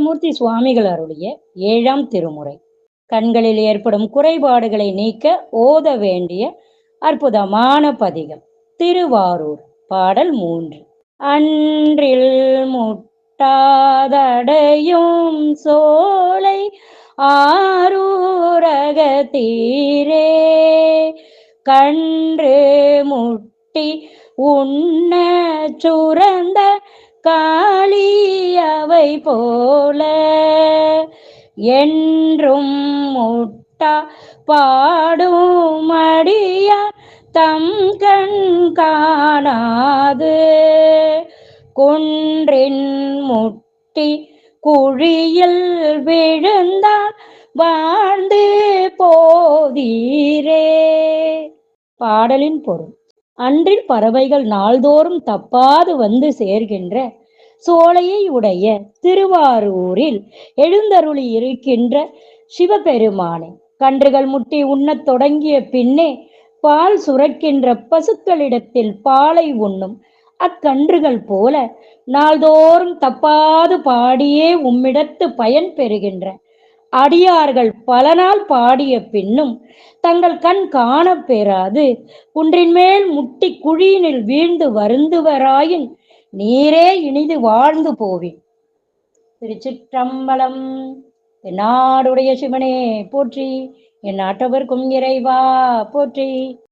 சுந்தரமூர்த்தி சுவாமிகள் அருளிய ஏழாம் திருமுறை. கண்களில் ஏற்படும் குறைபாடுகளை நீக்க ஓத வேண்டிய அற்புதமான பதிகம். திருவாரூர் பாடல் மூன்று. அன்றில் முட்டாதடையும் சோலை ஆரூரகத்தீரே கன்று முட்டி உண்ண சுரந்த காளி காளியவை போல என்றும் முட்டா பாடும் அடிய தம் கண் காணாது. குன்றின் முட்டி குழியில் விழுந்தால் வாழ்ந்து போதீரே. பாடலின் பொருள். அன்றில் பறவைகள் நாள்தோறும் தப்பாது வந்து சேர்கின்ற சோலையை உடைய திருவாரூரில் எழுந்தருளி இருக்கின்ற சிவபெருமானே கன்றுகள் முட்டி உண்ணத் தொடங்கிய பின்னே பால் சுரக்கின்ற பசுக்களிடத்தில் பாலை உண்ணும் அக்கன்றுகள் போல நாள்தோறும் தப்பாது பாடியே உம்மிடத்து பயன் பெறுகின்ற அடியார்கள் பல நாள் பாடிய பின்னும் தங்கள் கண் காணப் பெறாது. குன்றின் மேல் முட்டி குழியினில் வீழ்ந்து வருந்துவராயின் நீரே இனிது வாழ்ந்து போவேன். திருச்சிற்றம்பலம் என் நாடுடைய சிவனே போற்றி. என் நாட்டவர்க்கும் இறைவா போற்றி.